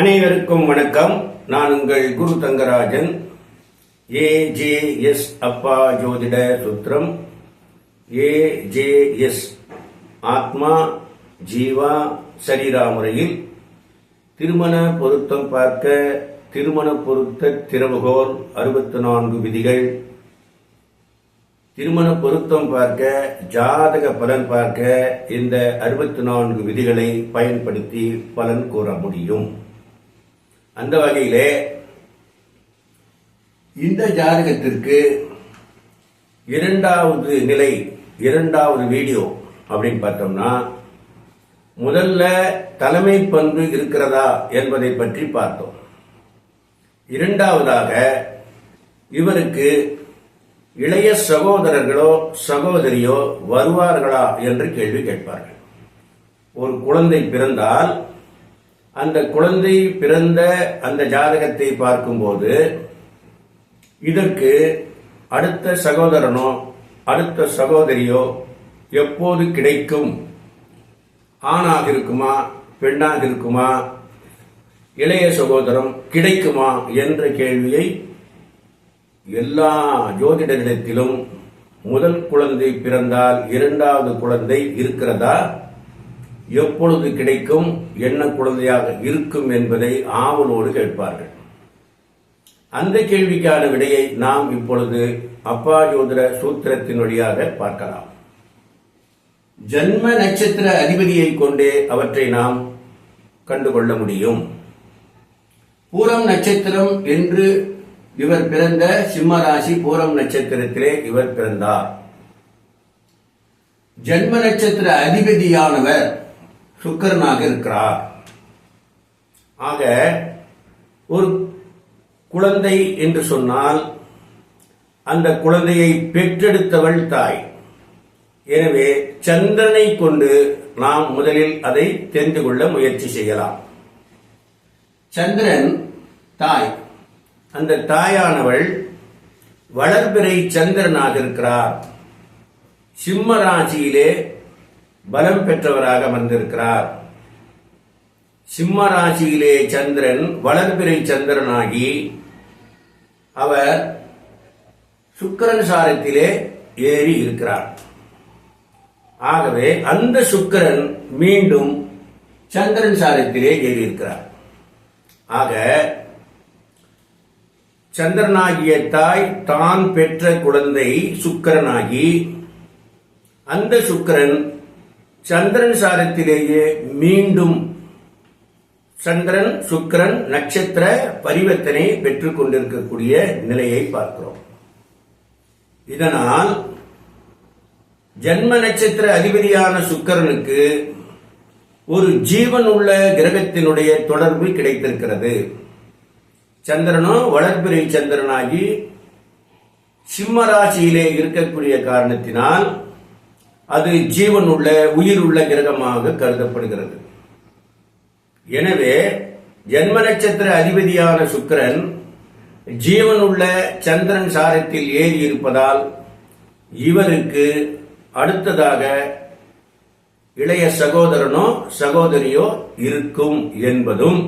அனைவருக்கும் வணக்கம். நான் உங்கள் குரு தங்கராஜன். ஏஜேஎஸ் அப்பா ஜோதிட சுத்திரம். ஏஜேஎஸ் ஆத்மா ஜீவா சரீரா முறையில் திருமண பொருத்தம் பார்க்க திருமண பொருத்த திறவுகோல் அறுபத்தி நான்கு விதிகள். திருமண பொருத்தம் பார்க்க ஜாதக பலன் பார்க்க இந்த அறுபத்தி நான்கு விதிகளை பயன்படுத்தி பலன் கூற முடியும். அந்த வகையிலே இந்த ஜாதகத்திற்கு இரண்டாவது நிலை இரண்டாவது வீடியோ அப்படின்னு பார்த்தோம்னா முதல்ல தலைமை பண்பு இருக்கிறதா என்பதை பற்றி பார்த்தோம். இரண்டாவதாக இவருக்கு இளைய சகோதரர்களோ சகோதரியோ வருவார்களா என்று கேள்வி கேட்பார்கள். ஒரு குழந்தை பிறந்தால் அந்த குழந்தை பிறந்த அந்த ஜாதகத்தை பார்க்கும்போது இதற்கு அடுத்த சகோதரனோ அடுத்த சகோதரியோ எப்போது கிடைக்கும்? ஆணாக இருக்குமா பெண்ணாக இருக்குமா இளைய சகோதரம் கிடைக்குமா என்ற கேள்வியை எல்லா ஜோதிடரிடத்திலும் முதல் குழந்தை பிறந்தால் இரண்டாவது குழந்தை இருக்கிறதா? எப்பொழுது கிடைக்கும் என்ன குழந்தையாக இருக்கும் என்பதை ஆவலோடு கேட்பார்கள். அந்த கேள்விக்கான விடையை நாம் இப்பொழுது அப்பா ஜோதிர சூத்திரத்தின் வழியாக பார்க்கலாம். ஜன்ம நட்சத்திர அதிபதியை கொண்டே அவற்றை நாம் கண்டுகொள்ள முடியும். பூரம் நட்சத்திரம் என்று இவர் பிறந்த சிம்மராசி பூரம் நட்சத்திரத்திலே இவர் பிறந்தார். ஜென்ம நட்சத்திர அதிபதியானவர் சுக்கரனாக இருக்கிறார். ஆக ஒரு குழந்தை என்று சொன்னால் அந்த குழந்தையை பெற்றெடுத்தவள் தாய். எனவே சந்திரனை கொண்டு நாம் முதலில் அதை தெரிந்து கொள்ள முயற்சி செய்யலாம். சந்திரன் தாய். அந்த தாயானவள் வளர்பிறை சந்திரனாக இருக்கிறார். சிம்ம ராசியிலே பலம் பெற்றவராக வந்திருக்கிறார் சிம்ம ராசியிலே சந்திரன் வளர்பிறை சந்திரனாகி அவர் சுக்கரன் சாரத்திலே ஏறி இருக்கிறார். ஆகவே அந்த சுக்கரன் மீண்டும் சந்திரன் சாரத்திலே ஏறி இருக்கிறார். ஆக சந்திரனாகிய தாய் தான் பெற்ற குழந்தை சுக்கரனாகி அந்த சுக்கரன் சந்திரன் சாரத்திலேயே மீண்டும் சந்திரன் சுக்கரன் நட்சத்திர பரிவர்த்தனை பெற்றுக் கொண்டிருக்கக்கூடிய நிலையை பார்க்கிறோம். இதனால் ஜன்ம நட்சத்திர அதிபதியான சுக்கரனுக்கு ஒரு ஜீவன் உள்ள கிரகத்தினுடைய தொடர்பு கிடைத்திருக்கிறது. சந்திரனோ வளர்பிறை சந்திரனாகி சிம்ம ராசியிலே இருக்கக்கூடிய காரணத்தினால் அது ஜீவன் உள்ள உயிர் உள்ள கிரகமாக கருதப்படுகிறது. எனவே ஜென்ம நட்சத்திர அதிபதியான சுக்கரன் ஜீவன் உள்ள சந்திரன் சாரத்தில் ஏறி இருப்பதால் இவருக்கு அடுத்ததாக இளைய சகோதரனோ சகோதரியோ இருக்கும் என்பதும்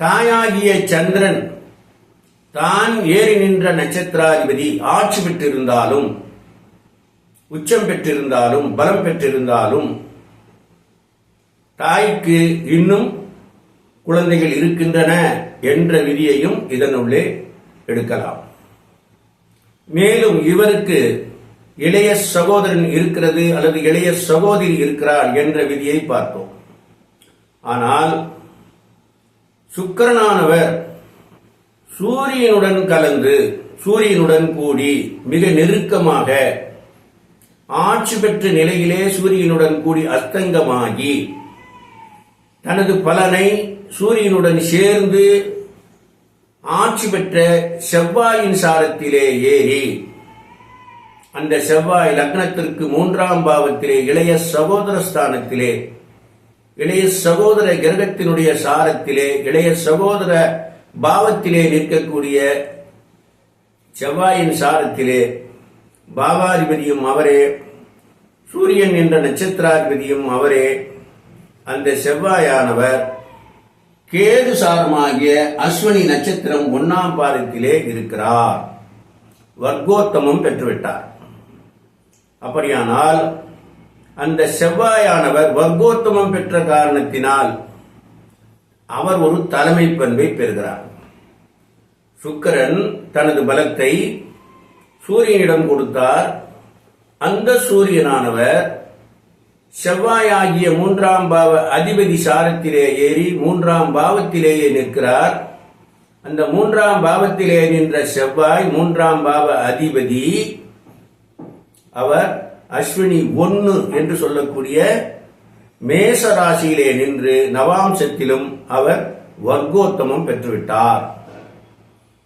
தாயாகிய சந்திரன் தான் ஏறி நின்ற நட்சத்திராதிபதி ஆட்சி பெற்றிருந்தாலும் உச்சம் பெற்றிருந்தாலும் பலம் பெற்றிருந்தாலும் தாய்க்கு இன்னும் குழந்தைகள் இருக்கின்றன என்ற விதியையும் இதனுள்ளே எடுக்கலாம். மேலும் இவருக்கு இளைய சகோதரன் இருக்கிறது அல்லது இளைய சகோதரி இருக்கிறார் என்ற விதியை பார்த்தோம். ஆனால் சுக்கரனானவர் சூரியனுடன் கலந்து சூரியனுடன் கூடி மிக நெருக்கமாக ஆட்சி பெற்ற நிலையிலே சூரியனுடன் கூடி அஸ்தங்கமாகி தனது பலனை சூரியனுடன் சேர்ந்து ஆட்சி பெற்ற செவ்வாயின் சாரத்திலே ஏறி அந்த செவ்வாய் லக்னத்திற்கு மூன்றாம் பாவத்திலே இளைய சகோதர ஸ்தானத்திலே இளைய சகோதர கிரகத்தினுடைய சாரத்திலே இளைய சகோதர பாவத்திலே நிற்கக்கூடிய செவ்வாயின் சாரத்திலே பாவாதிபதியும் அவரே சூரியன் என்ற நட்சத்திராதிபதியும் அவரே அந்த செவ்வாயானவர் கேது சாரமாகிய அஸ்வினி நட்சத்திரம் ஒன்னாம் பாதத்திலே இருக்கிறார். வர்க்கோத்தமம் பெற்றுவிட்டார். அப்படியானால் அந்த செவ்வாயானவர் வர்க்கோத்தமம் பெற்ற காரணத்தினால் அவர் ஒரு தலைமை பண்பை பெறுகிறார். சுக்கரன் தனது பலத்தை சூரியனிடம் கொடுத்தார். அந்த சூரியனானவர் செவ்வாயாகிய மூன்றாம் பாவ அதிபதி சாரத்திலே ஏறி மூன்றாம் பாவத்திலேயே நிற்கிறார். அந்த மூன்றாம் பாவத்திலே நின்ற செவ்வாய் மூன்றாம் பாவ அதிபதி அவர் அஸ்வினி ஒன்னு என்று சொல்லக்கூடிய மேச ராசியிலே நின்று நவாம்சத்திலும் அவர் வர்க்கோத்தமம் பெற்றுவிட்டார்.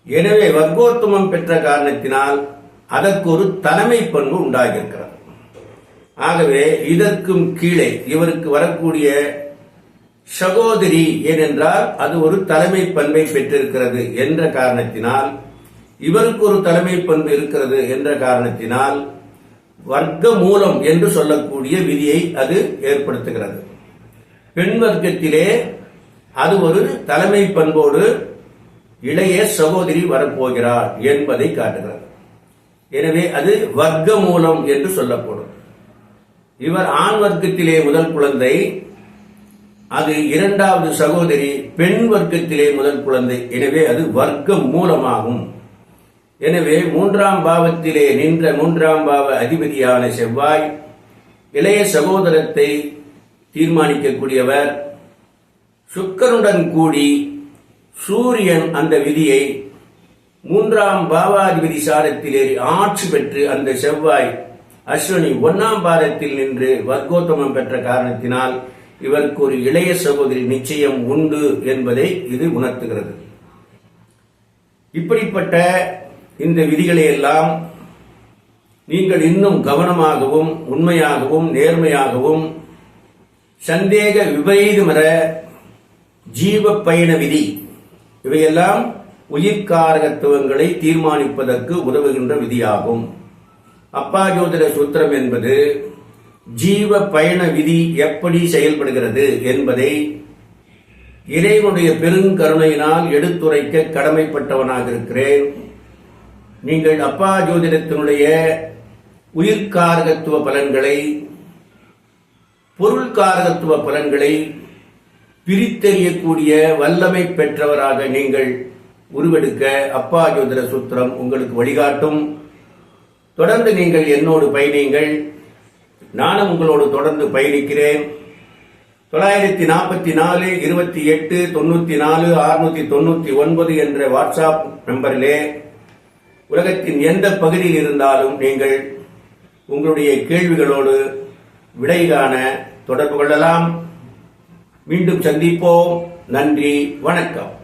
எனவே வர்க்கோத்தமம் பெற்ற காரணத்தினால் அதற்கு ஒரு தலைமை பண்பு உண்டாகியிருக்கிறது. ஆகவே இதற்கும் கீழே இவருக்கு வரக்கூடிய சகோதரி ஏனென்றால் அது ஒரு தலைமை பண்பை பெற்றிருக்கிறது என்ற காரணத்தினால் இவருக்கு ஒரு தலைமை பண்பு இருக்கிறது என்ற காரணத்தினால் வர்க்க மூலம் என்று சொல்லக்கூடிய விதியை அது ஏற்படுத்துகிறது. பெண் வர்க்கத்திலே அது ஒரு தலைமை பண்போடு இளைய சகோதரி வரப்போகிறார் என்பதை காட்டுகிறது. எனவே அது வர்க்க மூலம் என்று சொல்லப்படும். இவர் ஆண் வர்க்கத்திலே முதல் குழந்தை அது இரண்டாவது சகோதரி பெண் வர்க்கத்திலே முதல் குழந்தை. எனவே அது வர்க்க மூலமாகும் எனவே மூன்றாம் பாவத்திலே நின்ற மூன்றாம் பாவ அதிபதியான செவ்வாய் இளைய சகோதரத்தை தீர்மானிக்கக்கூடியவர். சுக்கருடன் கூடி சூரியன் அந்த விதியை மூன்றாம் பாவாதிபதி சாரத்திலே ஆட்சி பெற்று அந்த செவ்வாய் அஸ்வினி ஒன்னாம் பாதத்தில் நின்று வர்க்கோத்தமம் பெற்ற காரணத்தினால் இவருக்கு ஒரு இளைய சகோதரி நிச்சயம் உண்டு என்பதை இது உணர்த்துகிறது. இப்படிப்பட்ட இந்த விதிகளை எல்லாம் நீங்கள் இன்னும் கவனமாகவும் உண்மையாகவும் நேர்மையாகவும் சந்தேக விபரீதமர ஜீவ பயண விதி இவையெல்லாம் உயிர்காரகத்துவங்களை தீர்மானிப்பதற்கு உதவுகின்ற விதியாகும். அப்பா ஜோதிட சூத்திரம் என்பது ஜீவ பயண விதி எப்படி செயல்படுகிறது என்பதை இறைவனுடைய பெருங்கருணையினால் எடுத்துரைக்க கடமைப்பட்டவனாக இருக்கிறேன். நீங்கள் அப்பா ஜோதிடத்தினுடைய உயிர்காரகத்துவ பலன்களை பொருள்காரகத்துவ பலன்களை பிரித்தறியக்கூடிய வல்லமை பெற்றவராக நீங்கள் உருவெடுக்க அப்பா ஜோதிட சூத்திரம் உங்களுக்கு வழிகாட்டும். தொடர்ந்து நீங்கள் என்னோடு பயணியுங்கள். நானும் உங்களோடு தொடர்ந்து பயணிக்கிறேன். தொள்ளாயிரத்தி நாற்பத்தி நாலு இருபத்தி எட்டு தொண்ணூத்தி நாலு அறுநூத்தி தொண்ணூத்தி ஒன்பது என்ற வாட்ஸ்அப் நம்பரிலே உலகத்தின் எந்த பகுதியில் இருந்தாலும் நீங்கள் உங்களுடைய கேள்விகளோடு விடை காண தொடர்பு கொள்ளலாம். மீண்டும் சந்திப்போம். நன்றி வணக்கம்.